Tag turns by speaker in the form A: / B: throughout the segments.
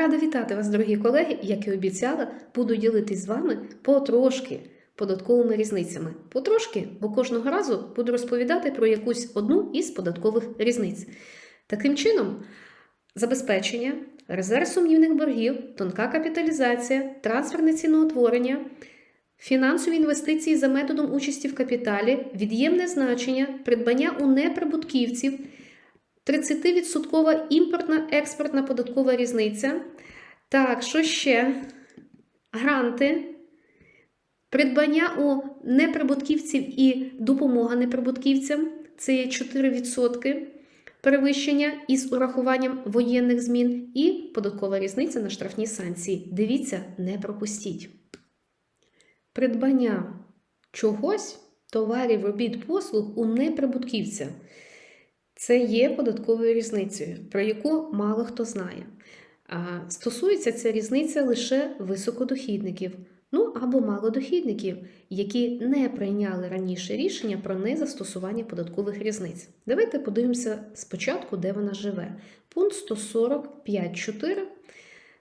A: Рада вітати вас, дорогі колеги. Як і обіцяла, буду ділитись з вами потрошки податковими різницями. Потрошки, бо кожного разу буду розповідати про якусь одну із податкових різниць. Таким чином, забезпечення, резерв сумнівних боргів, тонка капіталізація, трансферне ціноутворення, фінансові інвестиції за методом участі в капіталі, від'ємне значення, придбання у неприбутківців. 30% імпортна експортна податкова різниця. Так, що ще? Гранти, придбання у неприбутківців і допомога неприбутківцям це є 4% перевищення із урахуванням воєнних змін і податкова різниця на штрафні санкції. Дивіться, не пропустіть. Придбання чогось, товарів, робіт, послуг у неприбутківця. Це є податковою різницею, про яку мало хто знає. Стосується ця різниця лише високодохідників, ну або малодохідників, які не прийняли раніше рішення про незастосування податкових різниць. Давайте подивимося спочатку, де вона живе. Пункт 145.4.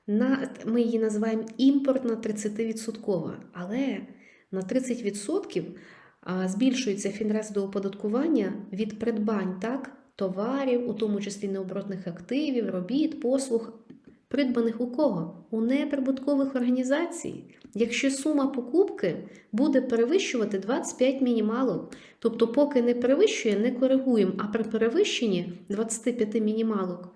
A: На, ми її називаємо імпортна 30%, але на 30% збільшується фінрез до оподаткування від придбань так, товарів, у тому числі необоротних активів, робіт, послуг, придбаних у кого? У неприбуткових організацій. Якщо сума покупки буде перевищувати 25 мінімалок, тобто, поки не перевищує, не коригуємо, а при перевищенні 25 мінімалок,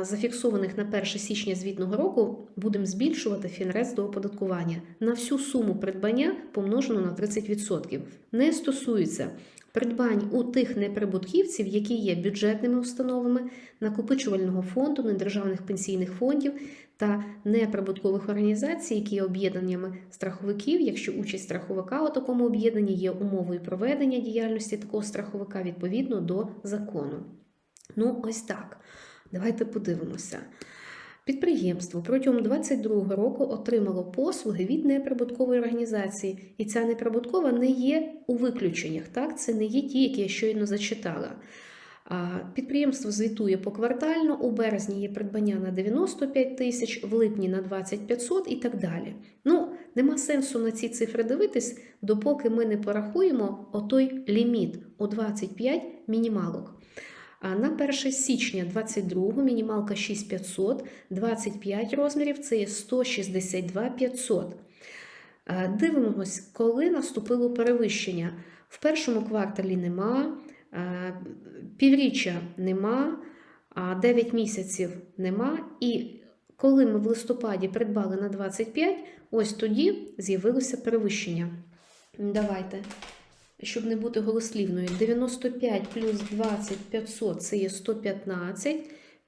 A: зафіксованих на 1 січня звітного року, будемо збільшувати фінрез до оподаткування на всю суму придбання помножено на 30%. Не стосується придбань у тих неприбутківців, які є бюджетними установами, накопичувального фонду, недержавних пенсійних фондів та неприбуткових організацій, які є об'єднаннями страховиків, якщо участь страховика у такому об'єднанні є умовою проведення діяльності такого страховика відповідно до закону. Ну, ось так. Давайте подивимося. Підприємство протягом 2022 року отримало послуги від неприбуткової організації, і ця неприбуткова не є у виключеннях. Так, це не є ті, які я щойно зачитала. Підприємство звітує поквартально, у березні є придбання на 95 тисяч, в липні на 20 500 і так далі. Ну, нема сенсу на ці цифри дивитись, допоки ми не порахуємо отой ліміт у 25 мінімалок. На 1 січня 22 мінімалка 6500, 25 розмірів це є 162 500. Дивимось, коли наступило перевищення. В першому кварталі нема, півріччя нема, 9 місяців нема. І коли ми в листопаді придбали на 25, ось тоді з'явилося перевищення. Давайте щоб не бути голослівною, 95 плюс 20 500 це є 115,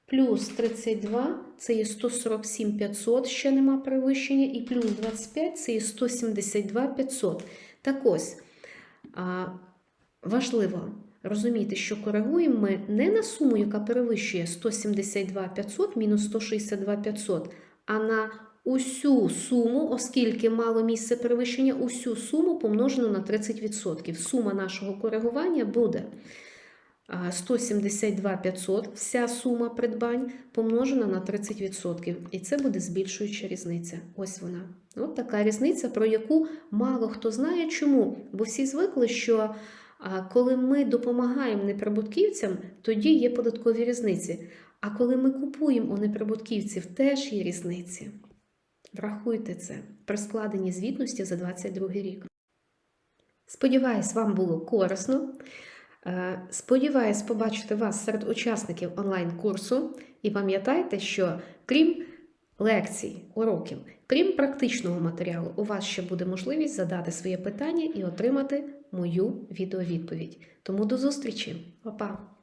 A: плюс 32 це є 147 500, ще нема перевищення, і плюс 25 це є 172 500. Так ось важливо розуміти, що коригуємо ми не на суму, яка перевищує 172 500 мінус 162 500, а на усю суму, оскільки мало місце перевищення, усю суму помножено на 30%. Сума нашого коригування буде 172 500, вся сума придбань помножена на 30%. І це буде збільшуюча різниця. Ось вона. От така різниця, про яку мало хто знає. Чому? Бо всі звикли, що коли ми допомагаємо неприбутківцям, тоді є податкові різниці. А коли ми купуємо у неприбутківців, теж є різниці. Врахуйте це при складенні звітності за 2022 рік. Сподіваюсь, вам було корисно. Е, сподіваюсь побачити вас серед учасників онлайн-курсу. І пам'ятайте, що крім лекцій, уроків, крім практичного матеріалу, у вас ще буде можливість задати своє питання і отримати мою відеовідповідь. Тому до зустрічі, Па-па!